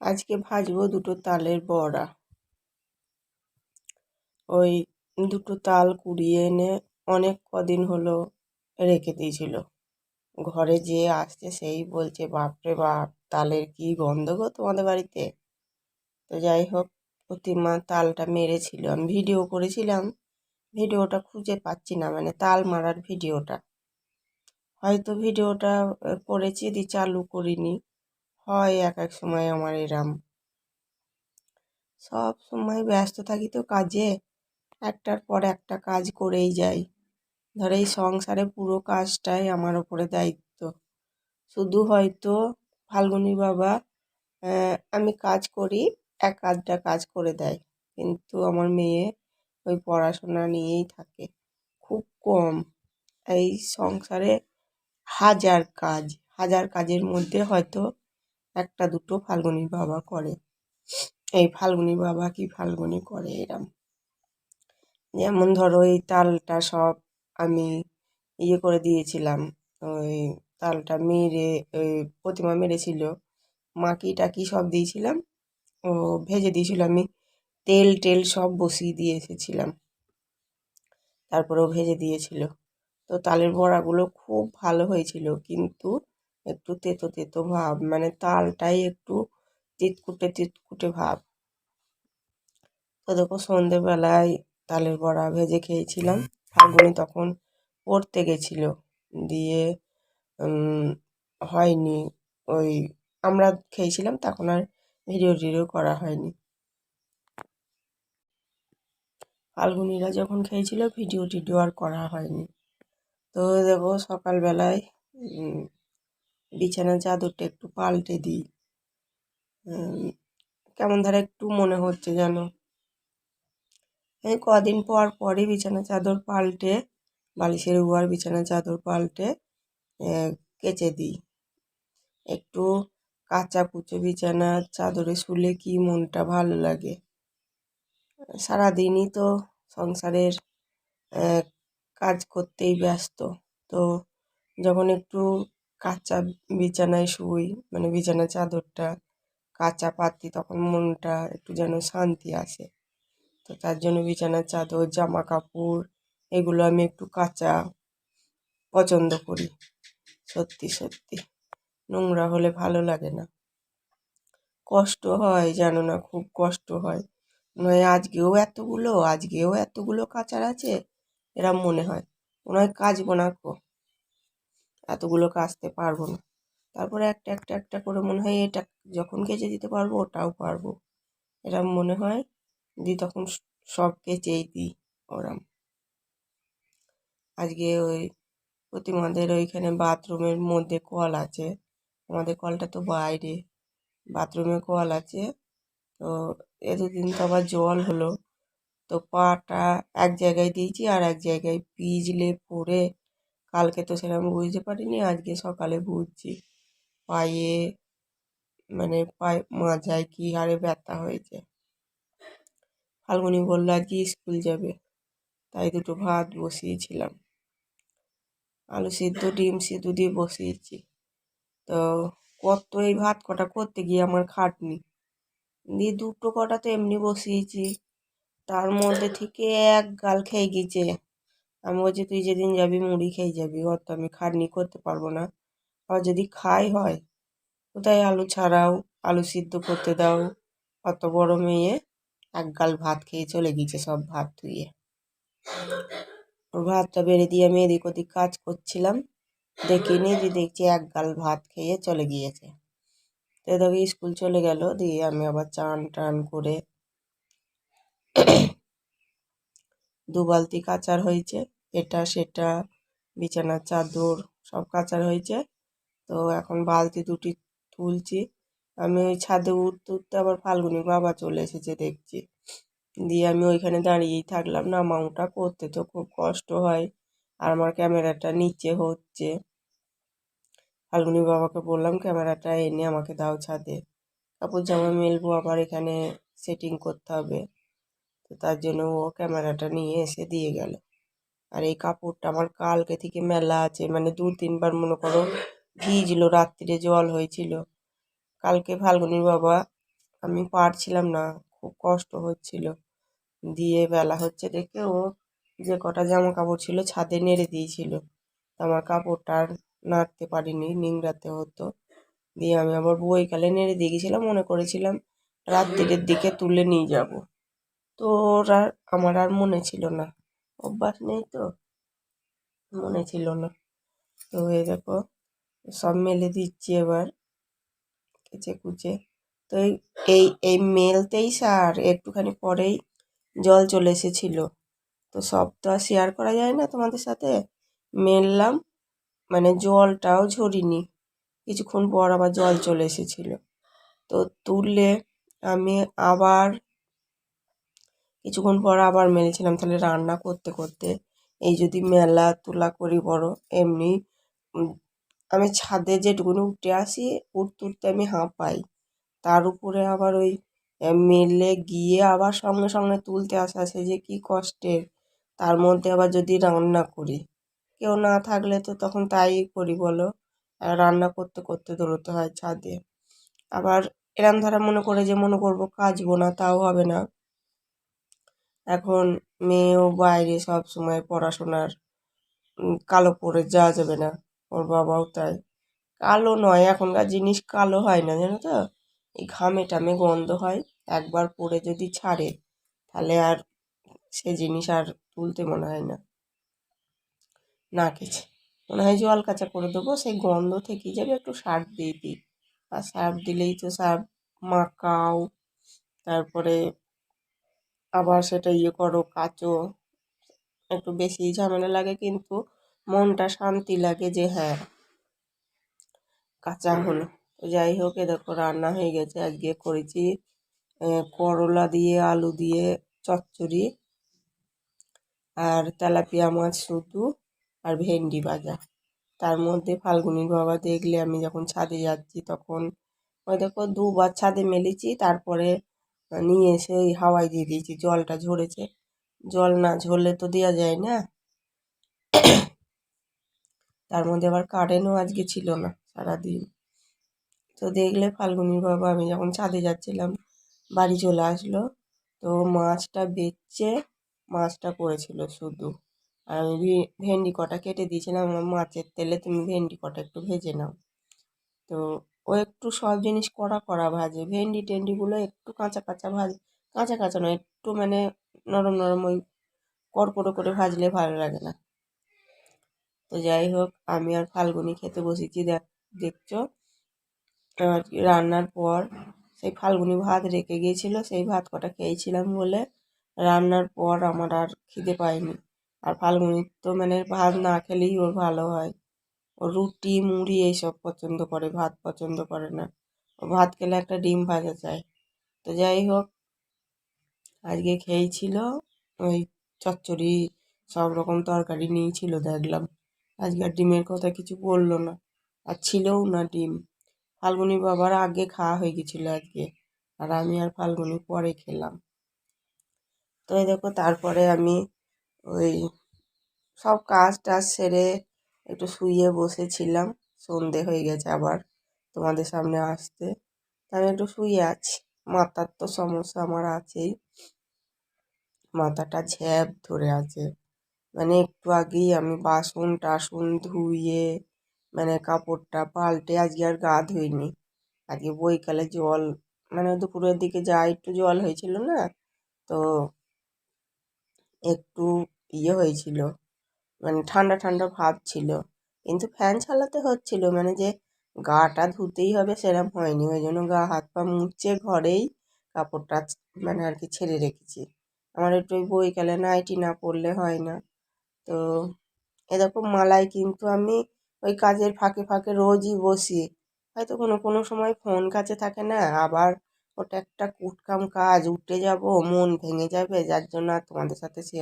আজকে ভাজবো দুটো তালের বড়া। ওই দুটো তাল কুড়িয়ে এনে অনেক কদিন হলো রেখে দিয়েছিল। ঘরে যে আসছে সেই বলছে, বাপরে বাপ, তালের কি গন্ধ গো তোমাদের বাড়িতে? তো যাই হোক, প্রতিমা তালটা মেরেছিল। আমি ভিডিও করেছিলাম, ভিডিওটা খুঁজে পাচ্ছি না মানে তাল মারার ভিডিওটা। হয়তো ভিডিওটা করেছি, দি চালু করিনি। হয় এক এক সময় আমার এরম। সব সময় ব্যস্ত থাকি তো কাজে। একটার পর একটা কাজ করেই যাই। ধর এই সংসারে পুরো কাজটাই আমার ওপরে দায়িত্ব। শুধু হয়তো ফাল্গুনী বাবা আমি কাজ করি, এক আধটা কাজ করে দেয়। কিন্তু আমার মেয়ে ওই পড়াশোনা নিয়েই থাকে। খুব কম। এই সংসারে হাজার কাজ, হাজার কাজের মধ্যে হয়তো একটা দুটো ফাল্গুনী বাবা করে। এই ফাল্গুনী বাবা কি ফাল্গুনি করে এরম? যেমন ধরো এই তালটা সব আমি ইয়ে করে দিয়েছিলাম, ওই তালটা মেরে, ওই প্রতিমা মেরেছিল। মাকি টাকি সব দিয়েছিলাম? ও ভেজে দিয়েছিল আমি, তেল টেল সব বসিয়ে দিয়ে এসেছিলাম। তারপরে ও ভেজে দিয়েছিল। তো তালের বড়াগুলো খুব ভালো হয়েছিল, কিন্তু একটু তেতো তেতো ভাব মানে তালটাই একটু তিতকুটে তিতকুটে ভাব। তো দেখো সন্ধেবেলায় তালের বড়া ভেজে খেয়েছিলাম। ফাল্গুনি তখন পড়তে গেছিল। দিয়ে হয়নি। ওই আমরা খেয়েছিলাম, তখন আর ভিডিও টিডিও করা হয়নি। ফাল্গুনিরা যখন খেয়েছিল, ভিডিও টিডিও আর করা হয়নি। তো দেখো সকালবেলায় বিছানার চাদরটা একটু পাল্টে দিই। কেমন ধারা একটু মনে হচ্ছে যেন। এই কদিন পর পরই বিছানা চাদর পাল্টে, বালিশের উয়ার বিছানা চাদর পাল্টে কেচে দিই। একটু কাঁচা কুচো বিছানার চাদরে শুলে কি মনটা ভালো লাগে। সারাদিনই তো সংসারের কাজ করতেই ব্যস্ত। তো যখন একটু কাঁচা বিছানায় শুই মানে বিছানার চাদরটা, কাঁচা পাতি, তখন মনটা একটু যেন শান্তি আসে। তো তার জন্য বিছানার চাদর জামা কাপড় এগুলো আমি একটু কাঁচা পছন্দ করি। সত্যি সত্যি। নোংরা হলে ভালো লাগে না। কষ্ট হয়, জানো না, খুব কষ্ট হয়। নয়, আজকেও এতগুলো আজকেও এতগুলো কাচার আছে, এরম মনে হয়। মনে হয় কাচবো না এতগুলো কাচতে পারব না। তারপরে একটা একটা একটা করে মনে হয় এটা যখন কেচে দিতে পারব ওটাও পারব। এরম মনে হয়, দি তখন সব কেচেই দিই ওরম। আজকে ওই প্রতিমাদের ওইখানে বাথরুমের মধ্যে কল আছে। আমাদের কলটা তো বাইরে, বাথরুমে কল আছে। তো এ তো আবার জল হলো। তো পাটা এক জায়গায় দিয়েছি আর এক জায়গায় পিজলে পড়ে কালকে তো সেরকম বুঝতে পারিনি, আজকে সকালে বুঝছি। পায়ে মানে পায়ে মাজায় কি হারে ব্যথা হয়েছে। ফাল্গুনি বলল, আজকে স্কুল যাবে, তাই দুটো ভাত বসিয়েছিলাম। আলু সিদ্ধ, ডিম সিদ্ধ দিয়ে বসিয়েছি। তো কত এই ভাত কটা করতে গিয়ে আমার খাটনি। দিয়ে দুটো কটা তো এমনি বসিয়েছি, তার মধ্যে থেকে এক গাল খেয়ে গেছে। আমি বলছি, তুই যেদিন যাবি মুড়ি খেয়ে যাবি। অত আমি খাটনি করতে পারব না। আর যদি খাই হয় কোথায় আলু ছাড়াও, আলু সিদ্ধ করতে দাও। অত বড় মেয়ে এক গাল ভাত খেয়ে চলে গিয়েছে, সব ভাত ধুয়ে। ওর ভাতটা বেড়ে দিয়ে আমি এদিক ওদিক কাজ করছিলাম। দেখিনি যে দেখছি এক গাল ভাত খেয়ে চলে গিয়েছে। তো দেখি স্কুল চলে গেল, দিয়ে আমি আবার চান টান করে দু বালতি কাচার হয়েছে। এটা, সেটা, বিছানার চাদর সব কাচার হয়েছে তো এখন বালতি দুটি তুলছি। আমি ওই ছাদে উঠতে উঠতে আবার ফাল্গুনির বাবা চলে এসেছে দেখছি। দিয়ে আমি ওইখানে দাঁড়িয়েই থাকলাম। না মাউটা করতে তো খুব কষ্ট হয় আর আমার ক্যামেরাটা নিচে হচ্ছে। ফাল্গুনি বাবাকে বললাম, ক্যামেরাটা এনে আমাকে দাও ছাদে। কাপড় জামা মেলবো, আবার এখানে সেটিং করতে হবে। তো তার জন্য ও ক্যামেরাটা নিয়ে এসে দিয়ে গেল। আর এই কাপড়টা আমার কালকে থেকে মেলা আছে। মানে দু, তিনবার মনে করো ভিজলো রাত্রিরে জল হয়েছিল। কালকে ফাল্গুনির বাবা, আমি পারছিলাম না, খুব কষ্ট হচ্ছিল। দিয়ে বেলা হচ্ছে দেখে ও যে কটা জামা কাপড় ছিল ছাদে নেড়ে দিয়েছিল। আমার কাপড়টা আর নাড়তে পারিনি, নিংড়াতে হতো। দিয়ে আমি আবার বইকালে নেড়ে দিয়ে গেছিলাম, মনে করেছিলাম রাত্রিরের দিকে তুলে নিয়ে যাব। তো ওর আর, আমার আর মনে ছিল না। অভ্যাস নেই তো? মনে ছিল না। তো এই দেখো, সব মেলে দিচ্ছি এবার। কেচে কুচে। তো এই এই মেলতেই সার, একটুখানি পরেই জল চলে এসেছিল। তো সব তো আর শেয়ার করা যায় না তোমাদের সাথে? মেললাম মানে জলটাও ঝরিনি। কিছুক্ষণ পর আবার জল চলে এসেছিল। তো তুললে আমি আবার কিছুক্ষণ পর আবার মেলেছিলাম তাহলে রান্না করতে করতে এই যদি মেলা তোলা করি বড়, এমনি আমি ছাদে যেটুকুনি উঠে আসি উঠতে উঠতে আমি হাঁপাই তার উপরে আবার ওই মেলে গিয়ে আবার সঙ্গে সঙ্গে তুলতে আসা, সে যে কী কষ্টের। তার মধ্যে আবার যদি রান্না করি, কেউ না থাকলে তো তখন তাই করি বলো? রান্না করতে করতে দৌড়োতে হয় ছাদে। আবার এরম ধারা মনে করে যে মনে করব কাচবো না, তাও হবে না। এখন মেয়েও বাইরে সব সময় পড়াশোনার কালো পরে যাওয়া যাবে না ওর বাবাও তাই। কালো নয়, এখনকার জিনিস কালো হয় না, জানো তো? এই ঘামে টামে গন্ধ হয়, একবার পরে যদি ছাড়ে, তাহলে আর সে জিনিস আর তুলতে মনে হয় না। না কেছে মনে হয় জল কাঁচা করে দেবো, সেই গন্ধ থেকেই যাবে একটু সার্ফ দিয়ে দিই। আর সার্ফ দিলেই তো সার্ফ মাখাও, তারপরে আবার সেটা ইয়ে করো কাচো। একটু বেশি ঝামেলা লাগে কিন্তু মনটা শান্তি লাগে যে হ্যাঁ কাঁচা হলো। যাই হোক এ দেখো রান্না হয়ে গেছে। আজকে করেছি করলা দিয়ে আলু দিয়ে চচ্চড়ি আর তেলাপিয়া মাছ শুধু আর ভেন্ডি ভাজা। তার মধ্যে ফাল্গুনির বাবা দেখলে আমি যখন ছাদে যাচ্ছি তখন ওই দেখো দুবার ছাদে মেলেছি তারপরে নিয়ে এসে ওই হাওয়ায় দিয়ে দিয়েছি, জলটা ঝরেছে। জল না ঝরলে তো দেওয়া যায় না। তার মধ্যে আবার কারেন্টও আজকে ছিল না সারাদিন। তো দেখলে ফাল্গুনির বাবা, আমি যখন ছাদে যাচ্ছিলাম, বাড়ি চলে আসলো। তো মাছটা বেচে মাছটা করেছিল শুধু। আর আমি ভেন্ডি কটা কেটে দিয়েছিলাম মাছের তেলে তুমি ভেন্ডি কটা একটু ভেজে নাও। তো ও একটু সব জিনিস কড়া কড়া ভাজে। ভেন্ডি টেন্ডিগুলো একটু কাঁচা কাঁচা ভাজ, কাঁচা কাঁচা নয়, একটু মানে নরম নরম ওই কড়কড়ো করে ভাজলে ভালো লাগে না। তো যাই হোক, আমি আর ফাল্গুনি খেতে বসেছি, দেখ, দেখছ? আর রান্নার পর সেই ফাল্গুনি ভাত রেখে গিয়েছিল, সেই ভাত কটা খেয়েছিলাম বলে রান্নার পর আমার আর খিদে পায়নি। আর ফাল্গুনি তো মানে ভাত না খেলেই ওর ভালো হয়। রুটি, মুড়ি এইসব পছন্দ করে, ভাত পছন্দ করে না। ভাত খেলে একটা ডিম ভাজা চায় তো যাই হোক, আজকে খেয়েছিল ওই চচ্চড়ি, সব রকম তরকারি নিয়েছিল দেখলাম। আজকে আর ডিমের কথা কিছু বলল না। আর ছিলও না ডিম। ফাল্গুনি বাবার আগে খাওয়া হয়ে গেছিল আজকে। আর আমি আর ফাল্গুনি পরে খেলাম। তো এই দেখো, তারপরে আমি ওই সব কাজ টাজ সেরে একটু শুয়ে বসেছিলাম, সন্ধে হয়ে গেছে আবার তোমাদের সামনে আসতে। আমি একটু শুয়ে আছি, মাথার তো সমস্যা আমার আছেই। মাথাটা ঝ্যাপ ধরে আছে মানে একটু আগেই আমি বাসন টাসন ধুয়ে মানে কাপড়টা পাল্টে আজকে আর গা ধুইনি। আজকে বইকালে জল মানে দুপুরের দিকে যা একটু জল হয়েছিল না, তো একটু ইয়ে হয়েছিল। মানে ঠান্ডা ঠান্ডা ভাব ছিল। কিন্তু ফ্যান চালাতে হচ্ছিল মানে যে গাটা ধুতেই হবে সেরকম হয়নি। ওই জন্য গা, হাত পা মুছে ঘরেই কাপড়টা মানে আর কি ছেড়ে রেখেছি। আমার একটু ওই বইকালে নাইটি না পরলে হয় না। তো এরকম মালাই কিন্তু আমি ওই কাজের ফাঁকে ফাঁকে রোজই বসি। হয়তো কোনো কোনো সময় ফোন কাছে থাকে না, আবার ওটা একটা কুটকাম কাজ, উঠে যাব, মন ভেঙে যাবে, যার জন্য আর তোমাদের সাথে শেয়ার